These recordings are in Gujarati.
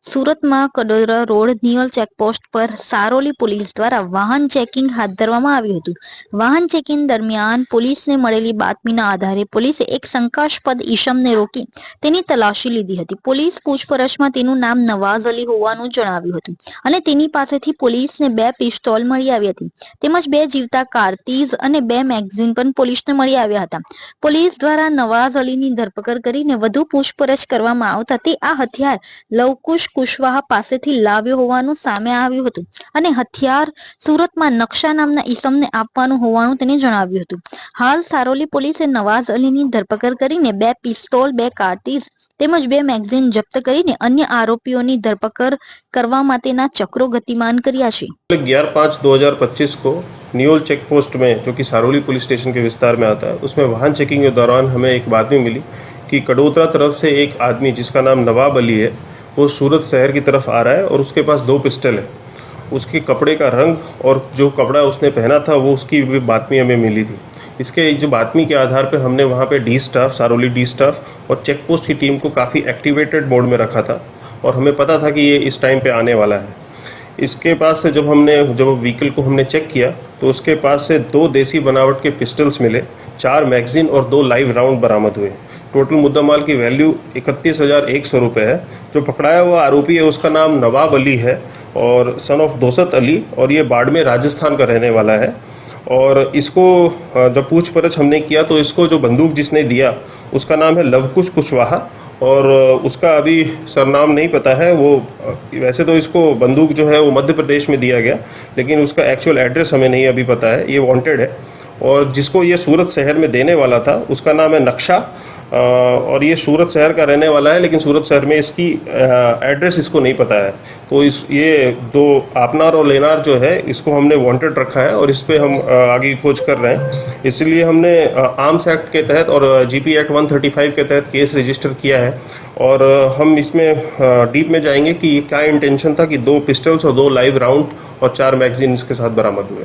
સુરતમાં કડોદરા રોડ નિયલ ચેકપોસ્ટ પર સારોલી પોલીસ દ્વારા વાહન ચેકિંગ હાથ ધરવામાં આવ્યું હતું. વાહન ચેકિંગ દરમિયાન પોલીસને મળેલી બાતમીના આધારે પોલીસે એક શંકાસ્પદ ઈશમને રોકી તેની તલાશી લીધી હતી. પોલીસ પૂછપરછમાં તેનું નામ નવાઝ અલી હોવાનું જણાવ્યું હતું અને તેની પાસેથી પોલીસને બે પિસ્તોલ મળી આવી હતી. તેમજ બે જીવતા કારતીઝ અને બે મેગઝીન પણ પોલીસને મળી આવ્યા હતા. પોલીસ દ્વારા નવાઝ અલીની ધરપકડ કરીને વધુ પૂછપરછ કરવામાં આવતા તે આ હથિયાર લવકુશ કુશવાહા પાસેથી લાવ્યો હોવાનું સામે આવ્યું હતું અને હથિયાર સુરતમાં નકશા નામના ઈસમને આપવાનું હોવાનું તેને જણાવ્યું હતું હાલ સારોલી પોલીસે નવાઝ અલીની ધરપકડ કરીને બે પિસ્તોલ બે કાર્તીઝ તેમજ બે મેગઝીન જપ્ત કરીને અન્ય આરોપીઓની ધરપકડ કરવા માટેના ચક્રો ગતિમાન કર્યા છે ग्यारह पाँच दो हज़ार पच्चीस को न्यूल चेक पोस्ट में जो कि सारोली पुलिस स्टेशन के विस्तार में आता है उसमें वाहन चेकिंग के दौरान हमें एक बातमी मिली कि कड़ोदरा तरफ से एक आदमी जिसका नाम नवाब अली है वो सूरत शहर की तरफ़ आ रहा है और उसके पास दो पिस्टल है। उसके कपड़े का रंग और जो कपड़ा उसने पहना था, वो उसकी भी बातमी हमें मिली थी। इसके जो बातमी के आधार पर हमने वहाँ पे D staff Saroli D staff और चेक पोस्ट की टीम को काफ़ी एक्टिवेटेड मोड में रखा था और हमें पता था कि ये इस टाइम पे आने वाला है। इसके पास से जब हमने, जब व्हीकल को हमने चेक किया तो उसके पास से दो देसी बनावट के पिस्टल्स मिले, चार मैगजीन और दो लाइव राउंड बरामद हुए। टोटल मुद्दा माल की वैल्यू इकतीस हज़ार एक सौ रुपये है। जो पकड़ाया हुआ आरोपी है, उसका नाम नवाब अली है और सन ऑफ़ दोसत अली और ये बाड़मेर राजस्थान का रहने वाला है। और इसको जब पूछपरछ हमने किया तो इसको जो बंदूक जिसने दिया, उसका नाम है लवकुश कुशवाहा और उसका अभी सरनाम नहीं पता है। वो वैसे तो इसको बंदूक जो है वो मध्य प्रदेश में दिया गया, लेकिन उसका एक्चुअल एड्रेस हमें नहीं अभी पता है। ये वांटेड है। और जिसको ये सूरत शहर में देने वाला था, उसका नाम है नक्शा और ये सूरत शहर का रहने वाला है, लेकिन सूरत शहर में इसकी एड्रेस इसको नहीं पता है। तो इस, ये दो आपनार और लेनार जो है, इसको हमने वांटेड रखा है और इस पर हम आगे खोज कर रहे हैं। इसलिए हमने आर्म्स एक्ट के तहत और जीपी एक्ट 135 के तहत केस रजिस्टर किया है। और हम इसमें डीप में जाएँगे कि क्या इंटेंशन था कि दो पिस्टल्स और दो लाइव राउंड और चार मैगजीन इसके साथ बरामद हुए।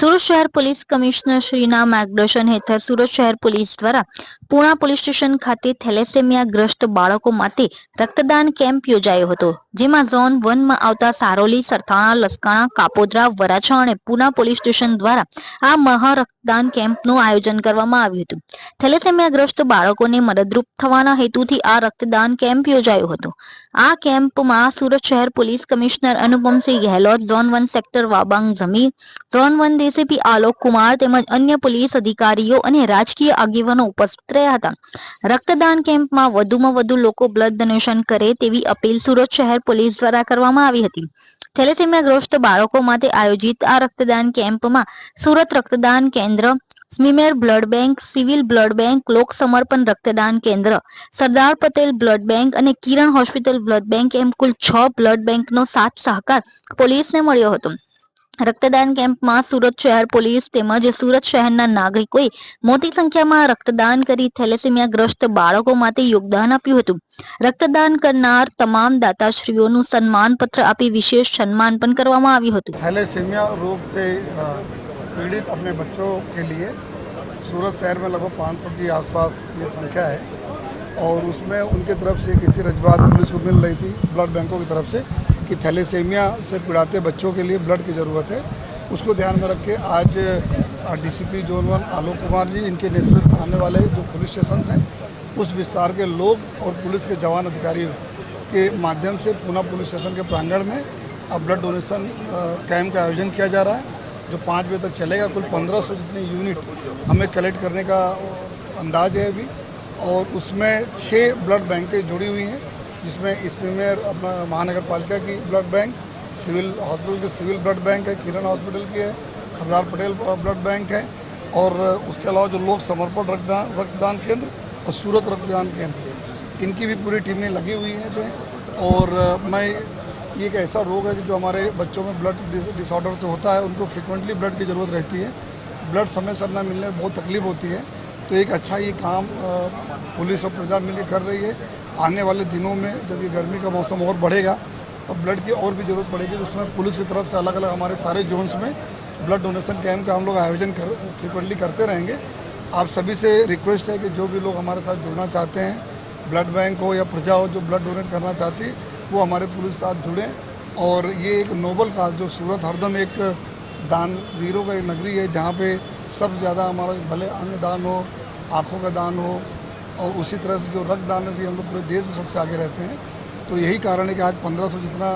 સુરત શહેર પોલીસ કમિશનર શ્રીના માર્ગદર્શન હેઠળ સુરત શહેર પોલીસ દ્વારા પૂણા પોલીસ સ્ટેશન ખાતે થેલેસેમિયા ગ્રસ્ત બાળકો માટે રક્તદાન કેમ્પ યોજાયો હતો, જેમાં ઝોન વનમાં આવતા સારોલી, સરથાણા, લસકાણા, કાપોદ્રા, વરાછા અને પૂના પોલીસ સ્ટેશન દ્વારા આ મહા રક્તદાન કેમ્પનું આયોજન કરવામાં આવ્યું હતું. થેલેસેમિયા ગ્રસ્ત બાળકોને મદદરૂપ થવાના હેતુથી આ રક્તદાન કેમ્પ યોજાયો હતો. આ કેમ્પમાં સુરત શહેર police commissioner Anupamsinh Gehlot, zone one sector Wabang Jamir zone one DCP Alok Kumar તેમજ અન્ય પોલીસ અધિકારીઓ અને રાજકીય આગેવાનો ઉપસ્થિત રહ્યા હતા. રક્તદાન કેમ્પમાં વધુમાં વધુ લોકો બ્લડ ડોનેશન કરે તેવી અપીલ સુરત શહેર પોલીસ દ્વારા કરવામાં આવી હતી. થેલેસેમિયાગ્રસ્ત બાળકો માટે આયોજિત આ રક્તદાન કેમ્પમાં સુરત રક્તદાન કેન્દ્ર, SMIMER blood bank, civil blood bank, Lok Samarpan રક્તદાન કેન્દ્ર, સરદાર પટેલ બ્લડ બેંક અને કિરણ હોસ્પિટલ બ્લડ બેંક એમ કુલ છ બ્લડ બેંકનો સાથ સહકાર પોલીસને મળ્યો હતો. રક્તદાન કેમ્પમાં સુરત શહેર પોલીસ તેમજ સુરત શહેરના નાગરિકોએ મોટી સંખ્યામાં રક્તદાન કરી થેલેસેમિયાગ્રસ્ત બાળકો માટે યોગદાન આપ્યું હતું રક્તદાન કરનાર તમામ દાતાશ્રીઓનું સન્માનપત્ર આપી વિશેષ સન્માન પણ કરવામાં આવ્યું હતું थैलेसीमिया रोग से अ, पीड़ित अपने बच्चों के लिए सूरत शहर में लगभग 500 की आसपास ये संख्या है और उसमें उनके तरफ से किसी रजवात पुलिस को मिल रही थी ब्लड बैंकों की तरफ से कि थैलेसीमिया से पीड़ाते बच्चों के लिए ब्लड की ज़रूरत है। उसको ध्यान में रख के आज DCP zone one Alok Kumar ji, इनके नेतृत्व में आने वाले जो पुलिस स्टेशन हैं, उस विस्तार के लोग और पुलिस के जवान अधिकारी के माध्यम से पूना पुलिस स्टेशन के प्रांगण में अब ब्लड डोनेशन कैंप का आयोजन किया जा रहा है, जो पाँच बजे तक चलेगा। कुल पंद्रह सौ जितने यूनिट हमें कलेक्ट करने का अंदाज है अभी और उसमें छः ब्लड बैंकें जुड़ी हुई हैं। जिसमें इसमें अपना महानगर पालिका की ब्लड बैंक सिविल हॉस्पिटल के सिविल ब्लड बैंक है, किरण हॉस्पिटल की है, सरदार पटेल ब्लड बैंक है, और उसके अलावा जो लोग समर्पण रक्तदान रक्तदान केंद्र और सूरत रक्तदान केंद्र, इनकी भी पूरी टीमें लगी हुई हैं पे और मैं, ये एक ऐसा रोग है कि जो हमारे बच्चों में ब्लड डिसऑर्डर से होता है, उनको फ्रिक्वेंटली ब्लड की ज़रूरत रहती है ब्लड समय सर न मिलने में बहुत तकलीफ़ होती है तो एक अच्छा ये काम पुलिस और प्रजा मिलकर कर रही है। आने वाले दिनों में जब ये गर्मी का मौसम और बढ़ेगा तो ब्लड की और भी ज़रूरत पड़ेगी। तो उसमें पुलिस की तरफ़ से अलग अलग हमारे सारे जोन्स में ब्लड डोनेशन कैंप का हम लोग आयोजन कर फ्रिक्वेंटली करते रहेंगे। आप सभी से रिक्वेस्ट है कि जो भी लोग हमारे साथ जुड़ना चाहते हैं ब्लड बैंक हो या प्रजा हो, जो ब्लड डोनेट करना चाहती है, वो हमारे पुलिस साथ जुड़ें। और ये एक नोबल काज जो सूरत हरदम एक दान वीरों का एक नगरी है, जहाँ पे सब ज़्यादा हमारा भले अंग दान हो आँखों का दान हो और उसी तरह से जो रक्तदान में भी हम लोग पूरे देश में सबसे आगे रहते हैं तो यही कारण है कि आज 1500 जितना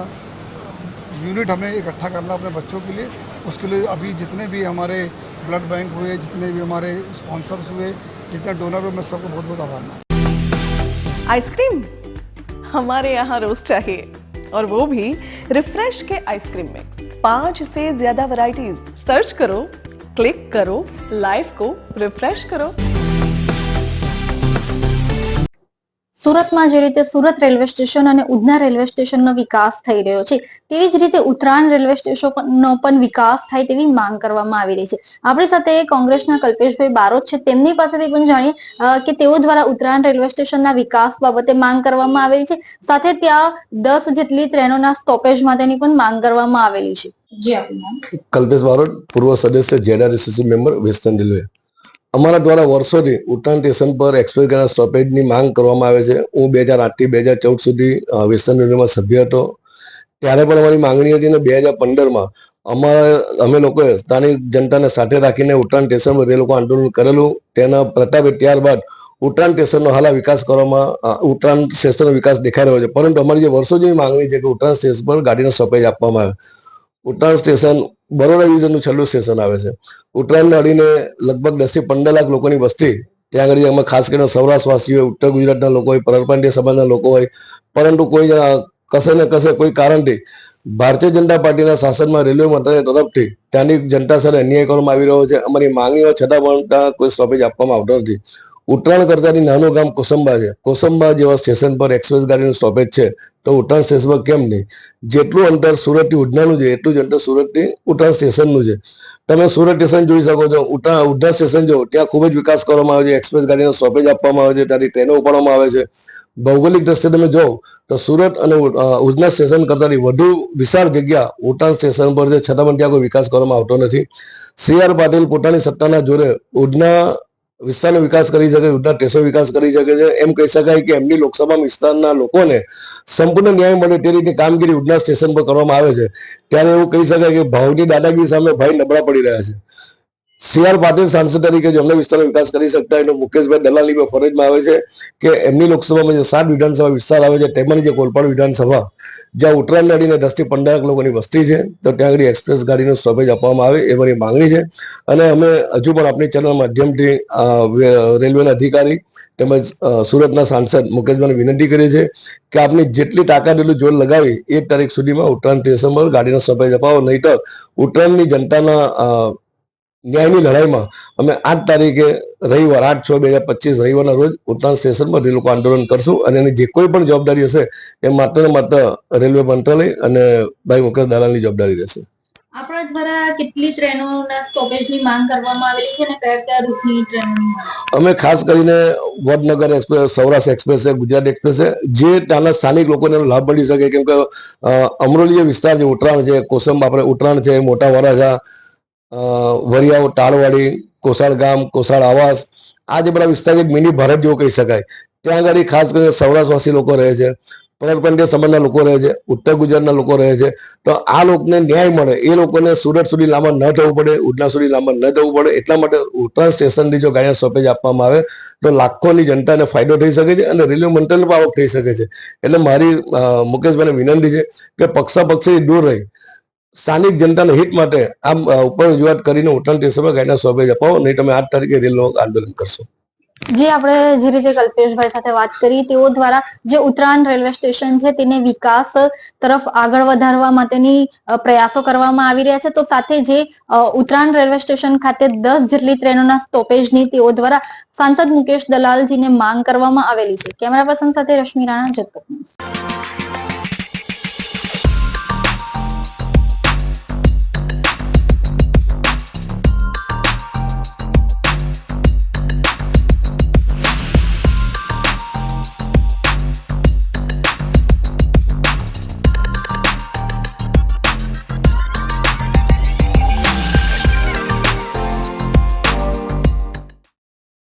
यूनिट हमें इकट्ठा करना अपने बच्चों के लिए, उसके लिए अभी जितने भी हमारे ब्लड बैंक हुए, जितने भी हमारे स्पॉन्सर्स हुए, जितने डोनर हुए, मैं सबको बहुत बहुत आभार मानता आइसक्रीम हमारे यहाँ रोज चाहिए और वो भी रिफ्रेश के आइसक्रीम मिक्स। पाँच से ज़्यादा वैरायटीज सर्च करो क्लिक करो लाइफ को रिफ्रेश करो। સુરતમાં જે રીતે સુરત રેલવે સ્ટેશન અને ઉધના રેલવે સ્ટેશનનો વિકાસ થઈ રહ્યો છે, તેવી જ રીતે ઉત્તરાયણ રેલવે સ્ટેશનનો પણ વિકાસ થાય તેવી માંગ કરવામાં આવી રહી છે. આપણી સાથે કોંગ્રેસના કલ્પેશભાઈ બારોટ છે, તેમની પાસેથી પણ જાણીએ કે તેઓ દ્વારા ઉત્તરાયણ રેલવે સ્ટેશનના વિકાસ બાબતે માંગ કરવામાં આવેલી છે. સાથે ત્યાં દસ જેટલી ટ્રેનોના સ્ટોપેજ માટેની પણ માંગ કરવામાં આવેલી છે. કલ્પેશ બારોટ, પૂર્વ સદસ્ય જેડા મેમ્બર વેસ્ટર્ન રેલવે અમારા દ્વારા વર્ષોથી ઉત્તરાયણ સ્ટેશન પર એક્સપ્રેસ ગાડીના સ્ટોપેજની માંગ કરવામાં આવે છે. હું બે હજાર આઠથી બે હજાર ચૌદ સુધી વેસ્ટર્ન રેલવેમાં સભ્ય હતો. ત્યારે પણ અમારી માંગણી હતી અને બે હજાર પંદરમાં અમારા, અમે લોકોએ સ્થાનિક જનતાને સાથે રાખીને ઉત્તરાયણ સ્ટેશન પર એ લોકો આંદોલન કરેલું તેના પ્રતાપે ત્યારબાદ ઉત્તરાયણ સ્ટેશનનો હાલ વિકાસ કરવામાં ઉત્તરાયણ સ્ટેશનનો વિકાસ દેખાઈ રહ્યો છે. પરંતુ અમારી જે વર્ષો જેવી માંગણી છે કે ઉત્તરાયણ સ્ટેશન પર ગાડીનો સ્ટોપેજ આપવામાં આવે. ઉત્તરાયણ સ્ટેશન, બરોડા ડિવિઝનનું છેલ્લું સ્ટેશન આવે છે. ઉત્તરાયણને અડીને લગભગ દસથી પંદર લાખ લોકોની વસ્તી. ત્યાં આગળ અમે ખાસ કરીને સૌરાષ્ટ્રવાસી હોય ઉત્તર ગુજરાતના લોકો હોય, પરપ્રાંતીય સમાજના લોકો હોય. પરંતુ કોઈ કસે ને કશે કોઈ કારણથી ભારતીય જનતા પાર્ટીના શાસનમાં રેલવે મંત્રાલય તરફથી ત્યાંની જનતા સાથે અન્યાય કરવામાં આવી રહ્યો છે. અમારી માંગણીઓ છતાં પણ ત્યાં કોઈ સ્ટોપેજ આપવામાં આવતો નથી. ઉત્તરાયણ કરતાની નાનું ગામ કોસંબા છે. કોસંબા જેવા સ્ટેશન પર એક્સપ્રેસ ગાડીનું સ્ટોપેજ છે. તો ઉત્તરાયણ સ્ટેશન પર કેમ નહીં? જેટલું અંતર સુરતથી ઉડનાનું છે, એટલું જ અંતર સુરતથી ઉત્તરાયણ સ્ટેશનનું છે. તમે સુરત સ્ટેશન જોઈ શકો છો. ઉત્તરા ઉધના સ્ટેશન જો, ત્યાં ખૂબ જ વિકાસ કરવામાં આવે છે. એક્સપ્રેસ ગાડીનો સ્ટોપેજ આપવામાં આવે છે. ત્યાંથી ટ્રેનો ઉપાડવામાં આવે છે. ભૌગોલિક દ્રષ્ટિએ તમે જોવો તો સુરત અને ઉધના સ્ટેશન કરતાંની વધુ વિશાળ જગ્યા ઉટાણ સ્ટેશન પર છે. છતાં પણ ત્યાં કોઈ વિકાસ કરવામાં આવતો નથી. સી આર પાટીલ પોતાની સત્તાના જોરે ઉધના વિસ્તારનો વિકાસ કરી શકે, ઉધના સ્ટેશન વિકાસ કરી શકે છે. એમ કહી શકાય કે એમની લોકસભા વિસ્તારના લોકોને સંપૂર્ણ ન્યાય મળે તે રીતે કામગીરી ઉધના સ્ટેશન પર કરવામાં આવે છે. ત્યારે એવું કહી શકાય કે ભાવની દાદાગીરી સામે ભાઈ નબળા પડી રહ્યા છે. સી આર પાટીલ સાંસદ તરીકે જંગલ વિસ્તારનો વિકાસ કરી શકતા એનો તો મુકેશભાઈ દલાલી ફરજમાં આવે છે કે એમની લોકસભામાં જે સાત વિધાનસભા વિસ્તાર આવે છે, તેમાંની જે કોલપાડ વિધાનસભા, જ્યાં ઉત્તરાયણ અડીને દસથી પંદર લાખ લોકોની વસ્તી છે, તો ત્યાં આગળ એક્સપ્રેસ ગાડીનું સ્ટોપેજ આપવામાં આવે એ મારી માંગણી છે. અને અમે હજુ પણ આપણી ચેનલ માધ્યમથી રેલવેના અધિકારી તેમજ સુરતના સાંસદ મુકેશભાઈને વિનંતી કરીએ છીએ કે આપની જેટલી તાકાત, એટલું જોર લગાવી એ તારીખ સુધીમાં ઉત્તરાયણ ડિસેમ્બર ગાડીનો સ્ટોપેજ અપાવો. નહીતર ઉત્તરાયણની જનતાના ન્યાયની લડાઈમાં અમે આઠ તારીખે રવિવાર આઠ છ બે હજાર પચીસ રવિવારના રોજ ઉત્તરાયણ સ્ટેશનમાં લોકો આંદોલન કરશું અને એની જે કોઈ પણ જવાબદારી હશે એ માત્ર ને માત્ર રેલવે મંત્રાલય અને ભાઈ મુકેશ દલાલની જવાબદારી રહેશે. આપણા દ્વારા કેટલી ટ્રેનોના સ્ટોપેજની માંગ કરવામાં આવેલી છે અને કયા કયા રૂટની ટ્રેનોની અમે ખાસ કરીને વડનગર એક્સપ્રેસ સૌરાષ્ટ્ર એક્સપ્રેસ છે ગુજરાત એક્સપ્રેસ છે જે ત્યાંના સ્થાનિક લોકોને લાભ મળી શકે કેમ કે અમરોલી જે વિસ્તાર છે ઉત્તરાયણ છે કોસંબ આપણે ઉત્તરાયણ છે મોટા વરાછા વરિયાઓ તાળવાડી કોસાળ ગામ, કોસાળ આવાસ, આ જે બધા વિસ્તાર એક મિની ભારત જેવો કહી શકાય. ત્યાં આગળ ખાસ કરીને સૌરાષ્ટ્રવાસી લોકો રહે છે પરપ્રાંતીય સમાજના લોકો રહે છે, ઉત્તર ગુજરાતના લોકો રહે છે. તો આ લોકોને ન્યાય મળે. એ લોકોને સુરત સુધી લાંબા ન થવું પડે ઉડના સુધી લાંબા ન થવું પડે. એટલા માટે ઉત્તરાયણ સ્ટેશનથી જો ગાડીના સ્ટોપેજ આપવામાં આવે, તો લાખોની જનતાને ફાયદો થઈ શકે છે અને રેલવે મંત્રાલય પણ આવક થઈ શકે છે. એટલે મારી મુકેશભાઈને વિનંતી છે કે પક્ષાપક્ષી દૂર રહી. સ્થાનિક જનતાના હિત માટે આમ ઉપર રજૂઆત કરીને ઉત્તરાયણ સ્ટેશન ગાયના ગાડીના અપાવો નહીં તમે આઠ તારીખે રેલનું આંદોલન કરશો. જે આપણે જે રીતે કલ્પેશભાઈ સાથે વાત કરી, તેઓ દ્વારા જે ઉત્તરાયણ રેલવે સ્ટેશન છે, તેને વિકાસ તરફ આગળ વધારવા માટેની પ્રયાસો કરવામાં આવી રહ્યા છે. તો સાથે જે ઉત્તરાયણ રેલવે સ્ટેશન ખાતે દસ જેટલી ટ્રેનોના સ્ટોપેજની તેઓ દ્વારા સાંસદ મુકેશ દલાલજીને માંગ કરવામાં આવેલી છે. કેમેરા પર્સન સાથે રશ્મિ રાણા ન્યૂઝ.